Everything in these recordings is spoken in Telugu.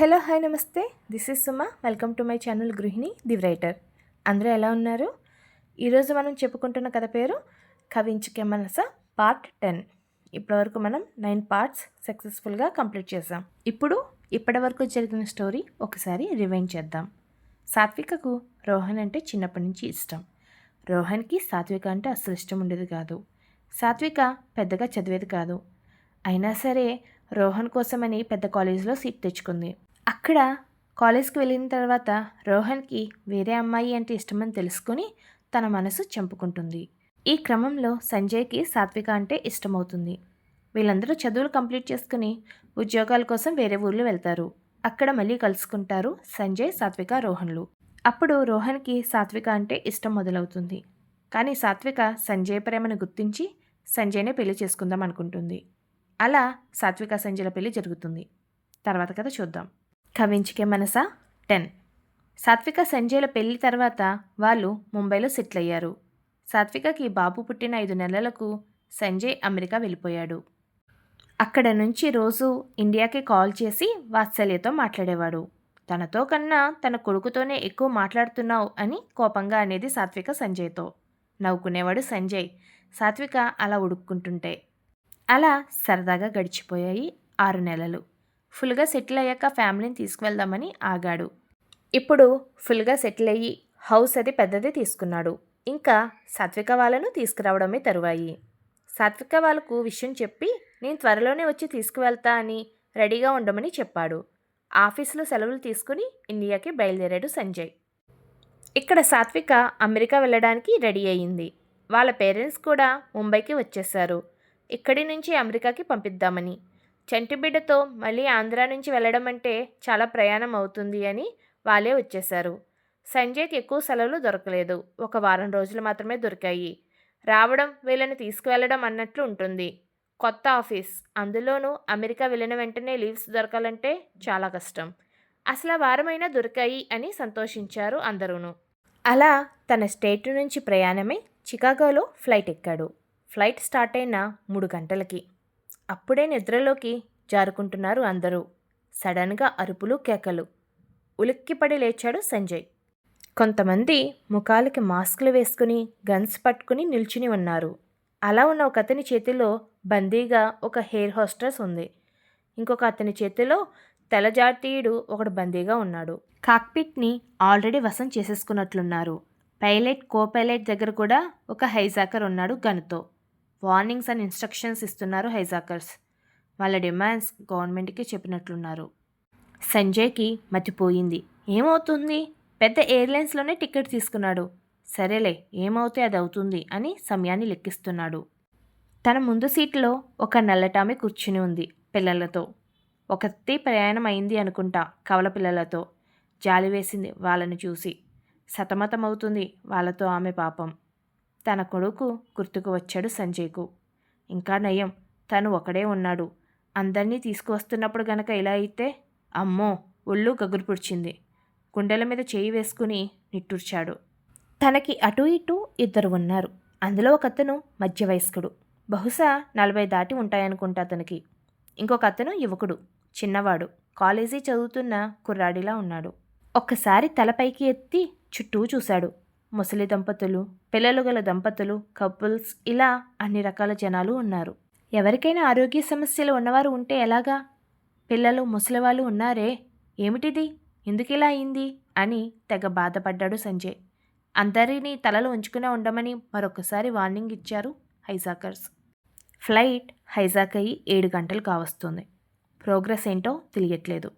హలో హాయ్ నమస్తే. This is Suma welcome to my channel Gruhini the writer అందరూ ఎలా ఉన్నారు? ఈరోజు మనం చెప్పుకుంటున్న కథ పేరు కవించుకే మనస పార్ట్ టెన్ ఇప్పటివరకు మనం నైన్ పార్ట్స్ సక్సెస్ఫుల్గా కంప్లీట్ చేసాం ఇప్పుడు ఇప్పటివరకు జరిగిన స్టోరీ ఒకసారి రివైండ్ చేద్దాం. సాత్వికకు రోహన్ అంటే చిన్నప్పటి నుంచి ఇష్టం. రోహన్కి సాత్విక అంటే అస్సలు ఇష్టం ఉండేది కాదు. సాత్విక పెద్దగా చదివేది కాదు. అయినా సరే రోహన్ కోసమని పెద్ద కాలేజీలో సీట్ తెచ్చుకుంది. అక్కడ కాలేజ్కి వెళ్ళిన తర్వాత రోహన్కి వేరే అమ్మాయి అంటే ఇష్టమని తెలుసుకుని తన మనసు చంపుకుంటుంది. ఈ క్రమంలో సంజయ్కి సాత్విక అంటే ఇష్టమవుతుంది. వీళ్ళందరూ చదువులు కంప్లీట్ చేసుకుని ఉద్యోగాల కోసం వేరే ఊర్లు వెళ్తారు. అక్కడ మళ్ళీ కలుసుకుంటారు సంజయ్ సాత్విక రోహన్లు. అప్పుడు రోహన్కి సాత్విక అంటే ఇష్టం మొదలవుతుంది. కానీ సాత్విక సంజయ్ ప్రేమను గుర్తించి సంజయ్నే పెళ్ళి చేసుకుందాం అనుకుంటుంది. అలా సాత్విక సంజయ్ల పెళ్ళి జరుగుతుంది. తర్వాత కథ చూద్దాం. కవించికే మనస? టెన్. సాత్విక సంజయ్ల పెళ్ళి తర్వాత వాళ్ళు ముంబైలో సెటిల్ అయ్యారు సాత్వికకి బాబు పుట్టిన ఐదు నెలలకు సంజయ్ అమెరికా వెళ్ళిపోయాడు. అక్కడ నుంచి రోజు ఇండియాకి కాల్ చేసి వాత్సల్యతో మాట్లాడేవాడు. తనతో కన్నా తన కొడుకుతోనే ఎక్కువ మాట్లాడుతున్నావు అని కోపంగా అనేది సాత్విక సంజయ్తో. నవ్వుకునేవాడు సంజయ్. సాత్విక అలా ఉడుక్కుంటుంటే. అలా సరదాగా గడిచిపోయాయి ఆరు నెలలు. ఫుల్గా సెటిల్ అయ్యాక ఫ్యామిలీని తీసుకువెళ్దామని ఆగాడు. ఇప్పుడు ఫుల్గా సెటిల్ అయ్యి హౌస్ అది పెద్దది తీసుకున్నాడు. ఇంకా సాత్విక వాళ్ళను తీసుకురావడమే తరువాయి. సాత్విక వాళ్ళకు విషయం చెప్పి నేను త్వరలోనే వచ్చి తీసుకువెళ్తా అని రెడీగా ఉండమని చెప్పాడు. ఆఫీసులో సెలవులు తీసుకుని ఇండియాకి బయలుదేరాడు సంజయ్. ఇక్కడ సాత్విక అమెరికా వెళ్ళడానికి రెడీ అయ్యింది. వాళ్ళ పేరెంట్స్ కూడా ముంబైకి వచ్చేసారు. ఇక్కడి నుంచి అమెరికాకి పంపిద్దామని. చంటిబిడ్డతో మళ్ళీ ఆంధ్రా నుంచి వెళ్ళడం అంటే చాలా ప్రయాణం అవుతుంది అని వాళ్ళే వచ్చేశారు. సంజయ్కి ఎక్కువ సెలవులు దొరకలేదు. ఒక వారం రోజులు మాత్రమే దొరికాయి. రావడం వీళ్ళని తీసుకువెళ్ళడం అన్నట్లు ఉంటుంది. కొత్త ఆఫీస్. అందులోనూ అమెరికా వెళ్ళిన వెంటనే లీవ్స్ దొరకాలంటే చాలా కష్టం. అసలు ఆ వారమైనా దొరికాయి అని సంతోషించారు అందరూను. అలా తన స్టేట్ నుంచి ప్రయాణమై చికాగోలో ఫ్లైట్ ఎక్కాడు. ఫ్లైట్ స్టార్ట్ అయిన మూడు గంటలకి. అప్పుడే నిద్రలోకి జారుకుంటున్నారు అందరూ. సడన్గా అరుపులు కేకలు. ఉలిక్కిపడి లేచాడు సంజయ్. కొంతమంది ముఖాలకి మాస్కులు వేసుకుని గన్స్ పట్టుకుని నిల్చుని ఉన్నారు. అలా ఉన్న ఒక అతని చేతిలో బందీగా ఒక హెయిర్ హోస్టర్స్ ఉంది. ఇంకొక అతని చేతిలో తెలజాతీయుడు ఒకడు బందీగా ఉన్నాడు. కాక్పిట్ని ఆల్రెడీ వశం చేసేసుకున్నట్లున్నారు. పైలట్ కో పైలట్ దగ్గర కూడా ఒక హైజాకర్ ఉన్నాడు గన్తో. వార్నింగ్స్ అండ్ ఇన్స్ట్రక్షన్స్ ఇస్తున్నారు హైజాకర్స్. వాళ్ళ డిమాండ్స్ గవర్నమెంట్కి చెప్పినట్లున్నారు. సంజయ్కి మతిపోయింది. ఏమవుతుంది? పెద్ద ఎయిర్లైన్స్లోనే టికెట్ తీసుకున్నాడు. సరేలే ఏమవుతే అది అవుతుంది అని సమయాన్ని లెక్కిస్తున్నాడు. తన ముందు సీట్లో ఒక నల్లటామె కూర్చుని ఉంది పిల్లలతో. ఒకతే ప్రయాణం అయింది అనుకుంటా కవల పిల్లలతో. జాలి వేసింది వాళ్ళని చూసి. సతమతమవుతుంది వాళ్ళతో ఆమె పాపం. తన కొడుకు గుర్తుకు వచ్చాడు సంజయ్కు. ఇంకా నయం తను ఒకడే ఉన్నాడు. అందరినీ తీసుకువస్తున్నప్పుడు గనక ఇలా అయితే అమ్మో ఒళ్ళు గగురు పుడిచింది. గుండెల మీద చేయి వేసుకుని నిట్టూర్చాడు. తనకి అటు ఇటు ఇద్దరు ఉన్నారు. అందులో ఒక అతను మధ్య వయస్కుడు బహుశా నలభై దాటి ఉంటాయనుకుంటా అతనికి ఇంకొక అతను యువకుడు చిన్నవాడు. కాలేజీ చదువుతున్న కుర్రాడిలా ఉన్నాడు. ఒక్కసారి తలపైకి ఎత్తి చుట్టూ చూశాడు. ముసలి దంపతులు పిల్లలు గల దంపతులు కపుల్స్ ఇలా అన్ని రకాల జనాలు ఉన్నారు. ఎవరికైనా ఆరోగ్య సమస్యలు ఉన్నవారు ఉంటే ఎలాగా? పిల్లలు ముసలివాళ్ళు ఉన్నారే? ఏమిటిది? ఎందుకు ఇలా అయింది? అని తెగ బాధపడ్డాడు సంజయ్. అందరినీ తలలు ఉంచుకునే ఉండమని మరొకసారి వార్నింగ్ ఇచ్చారు హైజాకర్స్. ఫ్లైట్ హైజాక్ అయ్యి ఏడు గంటలు కావస్తుంది. ప్రోగ్రెస్ ఏంటో తెలియట్లేదు.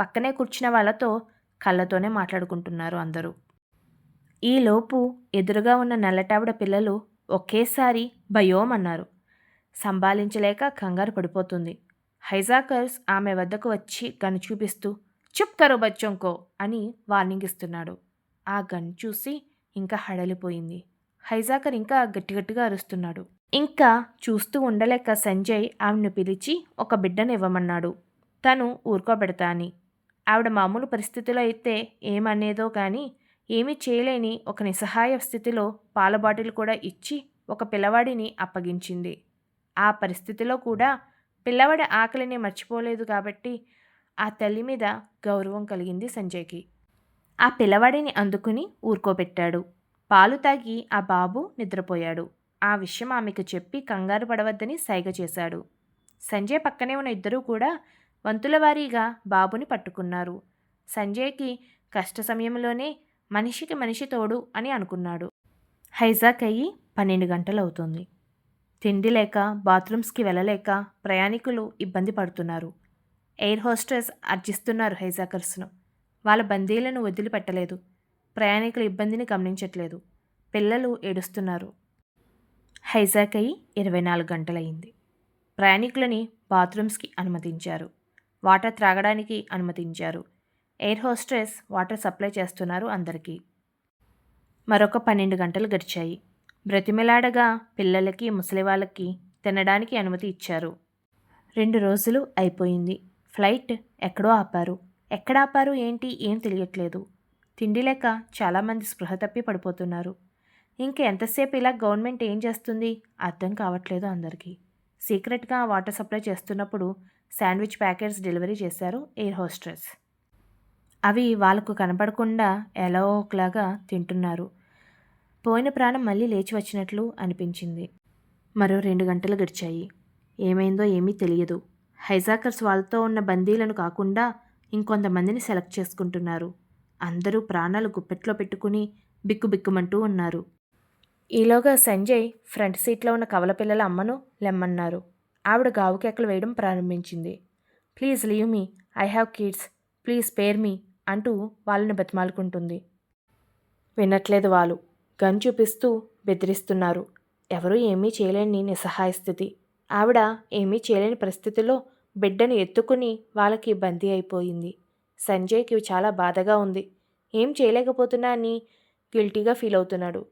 పక్కనే కూర్చున్న వాళ్ళతో కళ్ళతోనే మాట్లాడుకుంటున్నారు అందరూ. ఈలోపు ఎదురుగా ఉన్న నల్లటావిడ పిల్లలు ఒకేసారి భయోమన్నారు. సంభాలించలేక కంగారు పడిపోతుంది. హైజాకర్స్ ఆమె వద్దకు వచ్చి గన్ను చూపిస్తూ చుప్ కరో బచ్చంకో అని వార్నింగ్ ఇస్తున్నాడు. ఆ గన్ చూసి ఇంకా హడలిపోయింది. హైజాకర్ ఇంకా గట్టిగట్టిగా అరుస్తున్నాడు. ఇంకా చూస్తూ ఉండలేక సంజయ్ ఆమెను పిలిచి ఒక బిడ్డను ఇవ్వమన్నాడు. తను ఊరుకోబెడతా అని ఆవిడ మామూలు పరిస్థితిలో అయితే ఏమనేదో కానీ ఏమీ చేయలేని ఒక నిస్సహాయ స్థితిలో పాల బాటిల్ కూడా ఇచ్చి ఒక పిల్లవాడిని అప్పగించింది. ఆ పరిస్థితిలో కూడా పిల్లవాడి ఆకలిని మర్చిపోలేదు కాబట్టి ఆ తల్లి మీద గౌరవం కలిగింది సంజయ్కి. ఆ పిల్లవాడిని అందుకుని ఊరుకోబెట్టాడు. పాలు తాగి ఆ బాబు నిద్రపోయాడు. ఆ విషయం ఆమెకు చెప్పి కంగారు పడవద్దని సైగ చేశాడు. సంజయ్ పక్కనే ఉన్న ఇద్దరూ కూడా వంతుల వారీగా బాబుని పట్టుకున్నారు. సంజయ్కి కష్ట సమయంలోనే మనిషికి మనిషి తోడు అని అనుకున్నాడు. హైజాక్ అయ్యి పన్నెండు గంటలు అవుతుంది తిండి లేక బాత్రూమ్స్కి వెళ్ళలేక ప్రయాణికులు ఇబ్బంది పడుతున్నారు. ఎయిర్ హోస్టెస్ అర్జిస్తున్నారు హైజాకర్స్ను. వాళ్ళ బందీలను వదిలిపెట్టలేదు. ప్రయాణికుల ఇబ్బందిని గమనించట్లేదు. పిల్లలు ఏడుస్తున్నారు. హైజాక్ అయ్యి ఇరవై నాలుగు గంటలయ్యింది. ప్రయాణికులని బాత్రూమ్స్కి అనుమతించారు. వాటర్ త్రాగడానికి అనుమతించారు. ఎయిర్ హోస్టెస్ వాటర్ సప్లై చేస్తున్నారు అందరికీ. మరొక పన్నెండు గంటలు గడిచాయి. బ్రతిమిలాడగా పిల్లలకి ముసలి వాళ్ళకి తినడానికి అనుమతి ఇచ్చారు. రెండు రోజులు అయిపోయింది. ఫ్లైట్ ఎక్కడో ఆపారు. ఎక్కడ ఆపారు ఏంటి ఏం తెలియట్లేదు. తిండి లేక చాలామంది స్పృహ తప్పి పడిపోతున్నారు. ఇంక ఎంతసేపు ఇలా గవర్నమెంట్ ఏం చేస్తుంది? అర్థం కావట్లేదు అందరికీ. సీక్రెట్గా వాటర్ సప్లై చేస్తున్నప్పుడు శాండ్విచ్ ప్యాకెట్స్ డెలివరీ చేశారు ఎయిర్ హోస్టెస్ అవి వాళ్ళకు కనపడకుండా ఎలా ఒకలాగా తింటున్నారు. పోయిన ప్రాణం మళ్ళీ లేచి వచ్చినట్లు అనిపించింది. మరో రెండు గంటలు గడిచాయి. ఏమైందో ఏమీ తెలియదు. హైజాకర్స్ వాళ్ళతో ఉన్న బందీలను కాకుండా ఇంకొంతమందిని సెలెక్ట్ చేసుకుంటున్నారు. అందరూ ప్రాణాలు గుప్పెట్లో పెట్టుకుని బిక్కుబిక్కుమంటూ ఉన్నారు. ఈలోగా సంజయ్ ఫ్రంట్ సీట్లో ఉన్న కవల పిల్లల అమ్మను లెమ్మన్నారు. ఆవిడ గావుకెక్కలు వేయడం ప్రారంభించింది. Please leave me. I have kids. Please spare me. అంటూ వాళ్ళని బతిమాలుకుంటుంది. వినట్లేదు వాళ్ళు. గన్ చూపిస్తూ బెదిరిస్తున్నారు. ఎవరూ ఏమీ చేయలేని నిస్సహాయ స్థితి. ఆవిడ ఏమీ చేయలేని పరిస్థితిలో బిడ్డను ఎత్తుకుని వాళ్ళకి బందీ అయిపోయింది. సంజయ్కి చాలా బాధగా ఉంది. ఏం చేయలేకపోతున్నా అని గిల్టీగా ఫీల్ అవుతున్నాడు.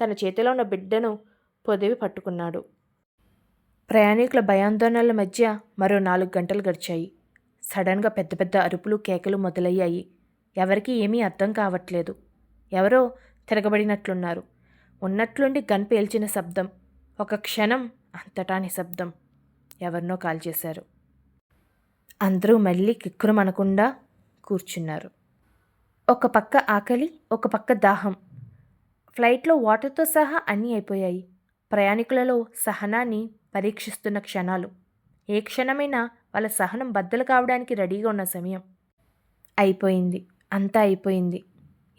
తన చేతిలో ఉన్న బిడ్డను పొదివి పట్టుకున్నాడు. ప్రయాణికుల భయాందోళనల మధ్య మరో నాలుగు గంటలు గడిచాయి. సడన్గా పెద్ద పెద్ద అరుపులు కేకలు మొదలయ్యాయి. ఎవరికి ఏమీ అర్థం కావట్లేదు. ఎవరో తిరగబడినట్లున్నారు. ఉన్నట్లుండి గన్ పేల్చిన శబ్దం. ఒక క్షణం అంతటా నిశ్శబ్దం. ఎవరినో కాల్ చేశారు. అందరూ మళ్ళీ కిక్కురుమనకుండా కూర్చున్నారు. ఒక పక్క ఆకలి ఒక పక్క దాహం. ఫ్లైట్లో వాటర్తో సహా అన్నీ అయిపోయాయి. ప్రయాణికులలో సహనాన్ని పరీక్షిస్తున్న క్షణాలు. ఏ క్షణమైనా వాళ్ళ సహనం బద్దలు కావడానికి రెడీగా ఉన్న సమయం. అయిపోయింది. అంతా అయిపోయింది.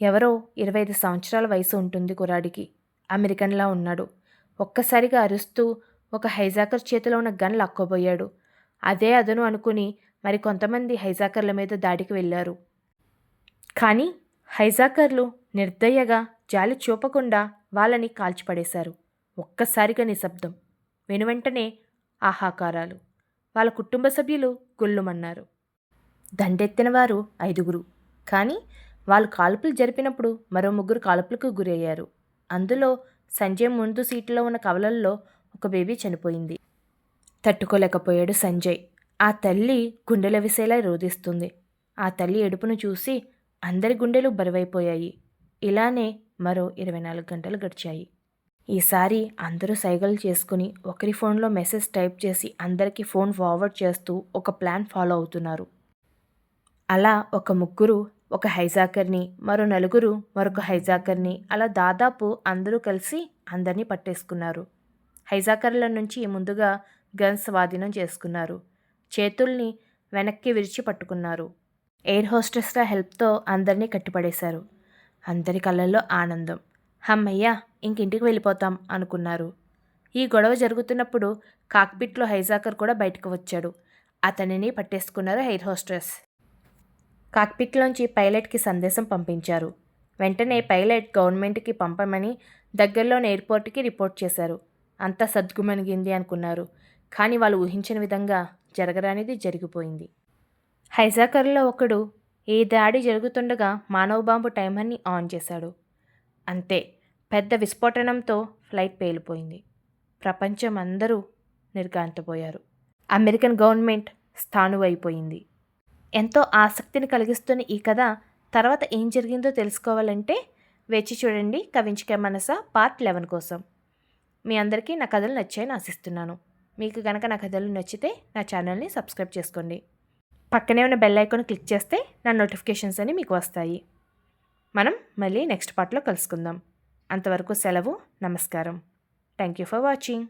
ఎవరో ఇరవై ఐదు సంవత్సరాల వయసు ఉంటుంది కురాడికి అమెరికన్లా ఉన్నాడు. ఒక్కసారిగా అరుస్తూ ఒక హైజాకర్ చేతిలో ఉన్న గన్ లాక్కోబోయాడు. అదే అదను అనుకుని మరి కొంతమంది హైజాకర్ల మీద దాడికి వెళ్ళారు. కానీ హైజాకర్లు నిర్దయగా జాలి చూపకుండా వాళ్ళని కాల్చిపడేశారు. ఒక్కసారిగా నిశ్శబ్దం. వెనువెంటనే ఆహాకారాలు. వాళ్ళ కుటుంబ సభ్యులు గుళ్ళుమన్నారు. దండెత్తిన వారు ఐదుగురు. కానీ వాళ్ళు కాల్పులు జరిపినప్పుడు మరో ముగ్గురు కాల్పులకు గురయ్యారు. అందులో సంజయ్ ముందు సీట్లో ఉన్న కవలల్లో ఒక బేబీ చనిపోయింది. తట్టుకోలేకపోయాడు సంజయ్. ఆ తల్లి గుండెల విసేలా రోధిస్తుంది. ఆ తల్లి ఎడుపును చూసి అందరి గుండెలు బరువైపోయాయి. ఇలానే మరో ఇరవై నాలుగు గంటలు గడిచాయి. ఈసారి అందరూ సైగలు చేసుకుని ఒకరి ఫోన్లో మెసేజ్ టైప్ చేసి అందరికీ ఫోన్ ఫార్వర్డ్ చేస్తూ ఒక ప్లాన్ ఫాలో అవుతున్నారు. అలా ఒక ముగ్గురు ఒక హైజాకర్ని మరో నలుగురు మరొక హైజాకర్ని అలా దాదాపు అందరూ కలిసి అందరినీ పట్టేసుకున్నారు. హైజాకర్ల నుంచి ముందుగా గన్స్ స్వాధీనం చేసుకున్నారు. చేతుల్ని వెనక్కి విరిచి పట్టుకున్నారు. ఎయిర్ హోస్టెస్ల హెల్ప్తో అందరినీ కట్టిపడేశారు. అందరి కళ్ళల్లో ఆనందం. హమ్మయ్య! ఇంకింటికి వెళ్ళిపోతాం అనుకున్నారు. ఈ గొడవ జరుగుతున్నప్పుడు కాక్పిట్లో హైజాకర్ కూడా బయటకు వచ్చాడు. అతనిని పట్టేసుకున్నారు ఎయిర్ హోస్టెస్ కాక్పిట్లోంచి పైలట్కి సందేశం పంపించారు. వెంటనే పైలట్ గవర్నమెంట్కి పంపమని దగ్గరలోని ఎయిర్పోర్ట్కి రిపోర్ట్ చేశారు. అంతా సద్గుమనిగింది అనుకున్నారు. కానీ వాళ్ళు ఊహించిన విధంగా జరగరానిది జరిగిపోయింది. హైజాకర్లో ఒకడు ఏ దాడి జరుగుతుండగా మానవ బాంబు టైమర్ని ఆన్ చేశాడు. అంతే. పెద్ద విస్ఫోటనంతో ఫ్లైట్ పేలిపోయింది. ప్రపంచం అందరూ నిర్గాంతపోయారు అమెరికన్ గవర్నమెంట్ స్థానువైపోయింది ఎంతో ఆసక్తిని కలిగిస్తున్న ఈ కథ తర్వాత ఏం జరిగిందో తెలుసుకోవాలంటే వేచి చూడండి కవించుకే మనస పార్ట్ లెవెన్ కోసం. మీ అందరికీ నా కథలు నచ్చాయని ఆశిస్తున్నాను. మీకు కనుక నా కథలు నచ్చితే నా ఛానల్ని సబ్స్క్రైబ్ చేసుకోండి. పక్కనే ఉన్న బెల్ ఐకాన్ క్లిక్ చేస్తే నా నోటిఫికేషన్స్ అని మీకు వస్తాయి. మనం మళ్ళీ నెక్స్ట్ పార్ట్లో కలుసుకుందాం. అంతవరకు సెలవు నమస్కారం. Thank you for watching.